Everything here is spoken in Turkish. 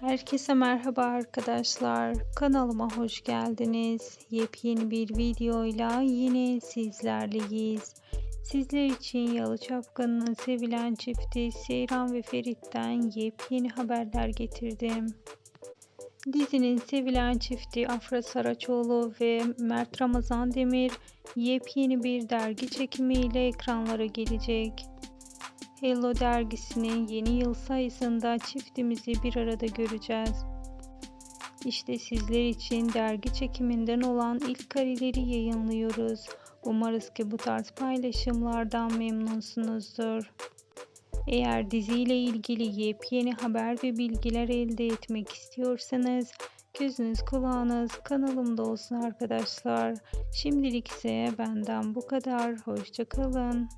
Herkese merhaba arkadaşlar. Kanalıma hoş geldiniz. Yepyeni bir videoyla yine sizlerleyiz. Sizler için Yalı Çapkın'ın sevilen çifti Seyran ve Ferit'ten yepyeni haberler getirdim. Dizinin sevilen çifti Afra Saraçoğlu ve Mert Ramazan Demir yepyeni bir dergi çekimiyle ekranlara gelecek. Hello dergisinin yeni yıl sayısında çiftimizi bir arada göreceğiz. İşte sizler için dergi çekiminden olan ilk kareleri yayınlıyoruz. Umarız ki bu tarz paylaşımlardan memnunsunuzdur. Eğer diziyle ilgili yepyeni haber ve bilgiler elde etmek istiyorsanız gözünüz kulağınız kanalımda olsun arkadaşlar. Şimdilik ise benden bu kadar. Hoşçakalın.